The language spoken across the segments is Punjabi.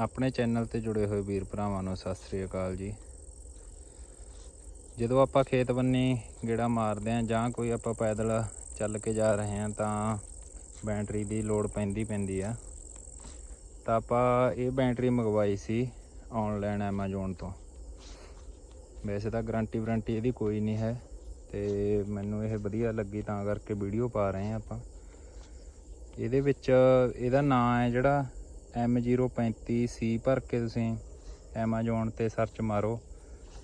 ਆਪਣੇ ਚੈਨਲ ਤੇ ਜੁੜੇ ਹੋਏ ਵੀਰ ਭਰਾਵਾਂ ਨੂੰ ਸਤਿ ਸ੍ਰੀ ਅਕਾਲ ਜੀ। ਜਦੋਂ ਆਪਾਂ ਖੇਤ ਬੰਨੀ ਗੇੜਾ ਮਾਰਦੇ ਆਂ ਜਾਂ ਕੋਈ ਆਪਾਂ ਪੈਦਲ ਚੱਲ ਕੇ ਜਾ ਰਹੇ ਆਂ ਤਾਂ ਬੈਟਰੀ ਦੀ ਲੋੜ ਪੈਂਦੀ ਪੈਂਦੀ ਆ। ਤਾਂ ਆਪਾਂ ਇਹ ਬੈਟਰੀ ਮੰਗਵਾਈ ਸੀ ਆਨਲਾਈਨ Amazon ਤੋਂ। ਵੈਸੇ ਤਾਂ ਗਾਰੰਟੀ ਵਾਰੰਟੀ ਇਹਦੀ ਕੋਈ ਨਹੀਂ ਹੈ ਤੇ ਮੈਨੂੰ ਇਹ ਵਧੀਆ ਲੱਗੀ ਤਾਂ ਕਰਕੇ ਵੀਡੀਓ ਪਾ ਰਹੇ ਆਂ ਆਪਾਂ। ਇਹਦੇ ਵਿੱਚ, ਇਹਦਾ ਨਾਮ ਹੈ ਜਿਹੜਾ M035C ਭਰ ਕੇ ਤੁਸੀਂ Amazon ਤੇ ਸਰਚ ਮਾਰੋ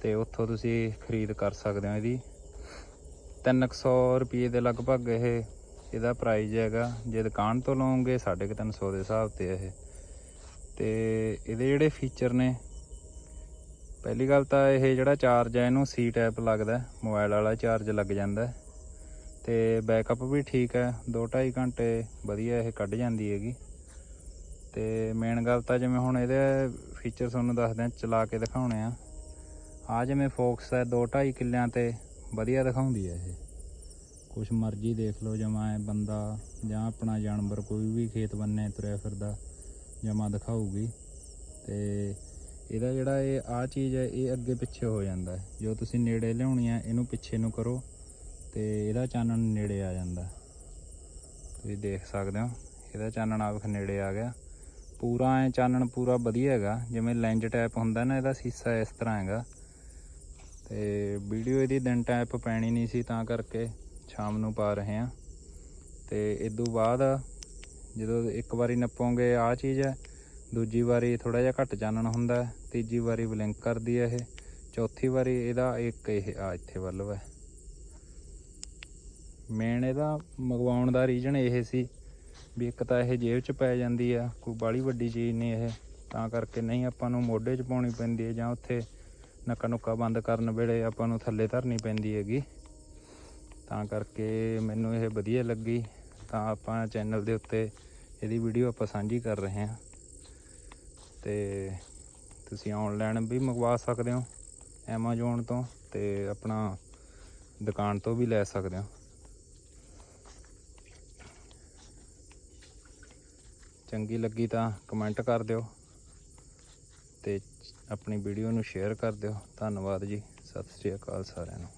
ਤੇ ਉੱਥੋਂ ਤੁਸੀਂ ਖਰੀਦ ਕਰ ਸਕਦੇ ਹੋ ਇਹਦੀ। 300 ਰੁਪਏ ਦੇ ਲਗਭਗ ਇਹ, ਇਹਦਾ ਪ੍ਰਾਈਸ ਹੈਗਾ। ਜੇ ਦੁਕਾਨ ਤੋਂ ਲਓਗੇ 350 ਦੇ ਹਿਸਾਬ ਤੇ ਇਹ। ਤੇ ਇਹਦੇ ਜਿਹੜੇ ਫੀਚਰ ਨੇ, ਪਹਿਲੀ ਗੱਲ ਤਾਂ ਇਹ ਜਿਹੜਾ ਚਾਰਜ ਹੈ ਇਹਨੂੰ ਸੀ ਟਾਈਪ ਲੱਗਦਾ ਮੋਬਾਈਲ ਵਾਲਾ ਚਾਰਜ ਲੱਗ ਜਾਂਦਾ ਹੈ। ਤੇ ਬੈਕਅਪ ਵੀ ਠੀਕ ਹੈ। 2.5 ਘੰਟੇ ਵਧੀਆ ਇਹ ਕੱਢ ਜਾਂਦੀ ਹੈਗੀ। ਤੇ ਮੇਨ ਗੱਲ ਤਾਂ ਜਿਵੇਂ ਹੁਣ ਇਹਦੇ ਫੀਚਰ ਤੁਹਾਨੂੰ ਦੱਸਦੇ ਆ ਚਲਾ ਕੇ ਦਿਖਾਉਣੇ ਆ। ਆ ਜਿਵੇਂ ਫੋਕਸ ਹੈ 2.5 ਕਿੱਲਿਆਂ ਤੇ ਵਧੀਆ ਦਿਖਾਉਂਦੀ ਹੈ ਇਹ। ਕੁਛ ਮਰਜ਼ੀ ਦੇਖ ਲਓ, ਜਮਾ ਬੰਦਾ ਜਾਂ ਆਪਣਾ ਜਾਨਵਰ ਕੋਈ ਵੀ ਖੇਤ ਬੰਨੇ ਤੁਰਿਆ ਫਿਰਦਾ, ਜਮਾ ਦਿਖਾਊਗੀ। ਤੇ ਇਹਦਾ ਜਿਹੜਾ ਇਹ ਆ ਚੀਜ਼ ਹੈ, ਇਹ ਅੱਗੇ ਪਿੱਛੇ ਹੋ ਜਾਂਦਾ ਹੈ। ਜੋ ਤੁਸੀਂ ਨੇੜੇ ਲਿਆਉਣੀ ਹੈ, ਇਹਨੂੰ ਪਿੱਛੇ ਨੂੰ ਕਰੋ ਤੇ ਇਹਦਾ ਚਾਨਣ ਨੇੜੇ ਆ ਜਾਂਦਾ। ਤੁਸੀਂ ਦੇਖ ਸਕਦੇ ਹੋ, ਇਹਦਾ ਚਾਨਣ ਆਪ ਨੇੜੇ ਆ ਗਿਆ। ਪੂਰਾ ਐ ਚਾਨਣ ਪੂਰਾ ਵਧੀਆ ਹੈਗਾ। ਜਿਵੇਂ ਲੈਂਜ ਟਾਈਪ ਹੁੰਦਾ ਨਾ, ਇਹਦਾ ਸੀਸਾ ਇਸ ਤਰ੍ਹਾਂ ਹੈਗਾ। ਤੇ ਵੀਡੀਓ ਇਹਦੀ ਦਿਨ ਟਾਈਪ ਪੈਣੀ ਨਹੀਂ ਸੀ, ਤਾਂ ਕਰਕੇ ਸ਼ਾਮ ਨੂੰ ਪਾ ਰਹੇ ਆ ਤੇ ਤੋਂ ਬਾਅਦ ਜਦੋਂ ਇੱਕ ਵਾਰੀ ਨੱਪੋਗੇ ਆ ਚੀਜ਼ ਹੈ। ਦੂਜੀ ਵਾਰੀ ਥੋੜਾ ਜਿਹਾ ਘੱਟ ਚਾਨਣ ਹੁੰਦਾ ਤੀਜੀ ਵਾਰੀ ਬਲਿੰਕ ਕਰਦੀ ਹੈ ਇਹ। ਚੌਥੀ ਵਾਰੀ ਇਹਦਾ ਇੱਕ ਇਹ ਆ ਇੱਥੇ ਵੱਲ ਹੈ ਮੇਨ ਇਹਦਾ ਮੰਗਵਾਉਣ ਦਾ ਰੀਜਨ ਇਹ ਸੀ ਵੀ ਇੱਕ ਤਾਂ ਇਹ ਜੇਬ 'ਚ ਪੈ ਜਾਂਦੀ ਆ, ਕੋਈ ਬਾਲੀ ਵੱਡੀ ਚੀਜ਼ ਨਹੀਂ ਇਹ, ਤਾਂ ਕਰਕੇ ਨਹੀਂ ਆਪਾਂ ਨੂੰ ਮੋਢੇ 'ਚ ਪਾਉਣੀ ਪੈਂਦੀ ਹੈ ਜਾਂ ਉੱਥੇ ਨੱਕਾ ਨੁੱਕਾ ਬੰਦ ਕਰਨ ਵੇਲੇ ਆਪਾਂ ਨੂੰ ਥੱਲੇ ਧਰਨੀ ਪੈਂਦੀ ਹੈਗੀ। ਤਾਂ ਕਰਕੇ ਮੈਨੂੰ ਇਹ ਵਧੀਆ ਲੱਗੀ, ਤਾਂ ਆਪਾਂ ਚੈਨਲ ਦੇ ਉੱਤੇ ਇਹਦੀ ਵੀਡੀਓ ਆਪਾਂ ਸਾਂਝੀ ਕਰ ਰਹੇ ਹਾਂ। ਤੇ ਤੁਸੀਂ ਆਨਲਾਈਨ ਵੀ ਮੰਗਵਾ ਸਕਦੇ ਹੋ ਐਮਾਜ਼ੋਨ ਤੋਂ ਤੇ ਆਪਣਾ ਦੁਕਾਨ ਤੋਂ ਵੀ ਲੈ ਸਕਦੇ ਹੋ। ਚੰਗੀ ਲੱਗੀ ਤਾਂ ਕਮੈਂਟ ਕਰ ਦਿਓ ਤੇ ਆਪਣੀ ਵੀਡੀਓ ਨੂੰ ਸ਼ੇਅਰ ਕਰ ਦਿਓ। ਧੰਨਵਾਦ ਜੀ। ਸਤਿ ਸ੍ਰੀ ਅਕਾਲ ਸਾਰਿਆਂ ਨੂੰ।